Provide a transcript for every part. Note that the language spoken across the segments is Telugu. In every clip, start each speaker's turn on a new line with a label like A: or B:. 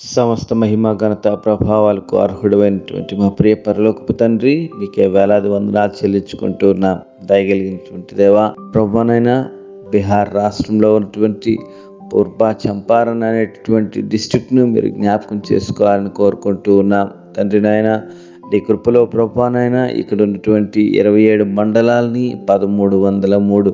A: సమస్త మహిమ ఘనత ప్రభావాలకు అర్హుడైనటువంటి మా ప్రియ పరలోకపు తండ్రి మీకే వేలాది వందనాలు చెల్లించుకుంటూ ఉన్నాం దయగలిగినటువంటి దేవా ప్రభునైనా బీహార్ రాష్ట్రంలో ఉన్నటువంటి పూర్బా చంపారన్ అనేటటువంటి డిస్ట్రిక్ట్ను మీరు జ్ఞాపకం చేసుకోవాలని కోరుకుంటూ ఉన్నాం. తండ్రి నాయన నీ కృపలో ప్రభానైనా ఇక్కడ ఉన్నటువంటి ఇరవై ఏడు మండలాల్ని పదమూడు వందల మూడు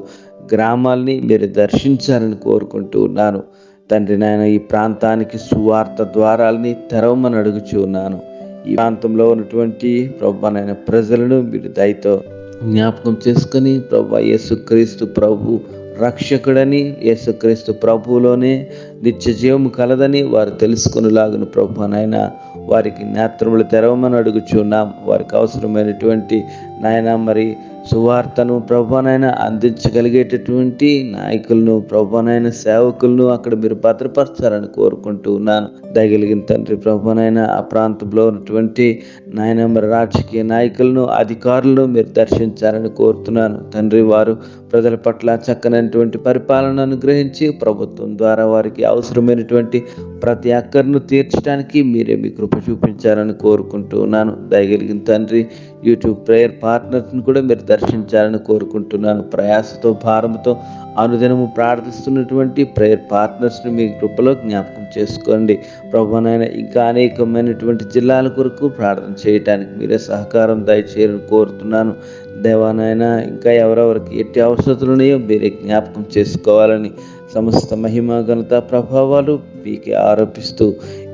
A: గ్రామాల్ని మీరు దర్శించాలని కోరుకుంటూ ఉన్నాను. తండ్రి నాయన ఈ ప్రాంతానికి సువార్త ద్వారాలని తెరవమని అడుగుచూ ఉన్నాను. ఈ ప్రాంతంలో ఉన్నటువంటి ప్రభానైన ప్రజలను మీరు దయతో జ్ఞాపకం చేసుకొని ప్రభు యేసుక్రీస్తు ప్రభు రక్షకుడని యేసుక్రీస్తు ప్రభువులోనే నిత్య జీవము కలదని వారు తెలుసుకునేలాగును ప్రభు నాయన. వారికి నేత్రములు తెరవమని అడుగుచున్నాం వారికి అవసరమైనటువంటి నాయన మరి సువార్తను ప్రభునైనా అందించగలిగేటటువంటి నాయకులను ప్రభానైన సేవకులను అక్కడ మీరు భద్రపరచాలని కోరుకుంటూ ఉన్నాను. దయగలిగిన తండ్రి ప్రభునైనా ఆ ప్రాంతంలో ఉన్నటువంటి నాయన మరి రాజకీయ నాయకులను అధికారులను మీరు దర్శించాలని కోరుతున్నాను. తండ్రి వారు ప్రజల పట్ల చక్కనైనటువంటి పరిపాలనను గ్రహించి ప్రభుత్వం ద్వారా వారికి అవసరమైనటువంటి ప్రతి అక్కర్ను తీర్చడానికి మీరే మీ కృప చూపించాలని కోరుకుంటూ ఉన్నాను. దయగలిగిన తండ్రి యూట్యూబ్ ప్రేయర్ పార్ట్నర్స్ని కూడా మీరు దర్శించాలని కోరుకుంటున్నాను. ప్రయాసతో భారంతో అనుదినము ప్రార్థిస్తున్నటువంటి ప్రేయర్ పార్ట్నర్స్ని మీ కృపలో జ్ఞాపకం చేసుకోండి. ప్రభునైనా ఇంకా అనేకమైనటువంటి జిల్లాల కొరకు ప్రార్థన చేయటానికి మీరే సహకారం దయచేయాలని కోరుతున్నాను. దేవానైనా ఇంకా ఎవరెవరికి ఎట్టి అవసరతలు ఉన్నాయో మీరే జ్ఞాపకం చేసుకోవాలని సమస్త మహిమ ఘనత ప్రభావాలు మీకే ఆరోపిస్తూ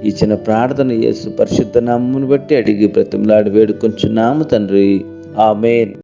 A: ఇచ్చిన ప్రార్థన యేసు పరిశుద్ధ నామమును బట్టి అడిగి బ్రతిమలాడి వేడుకొంచున్నాము తండ్రి. ఆమెన్.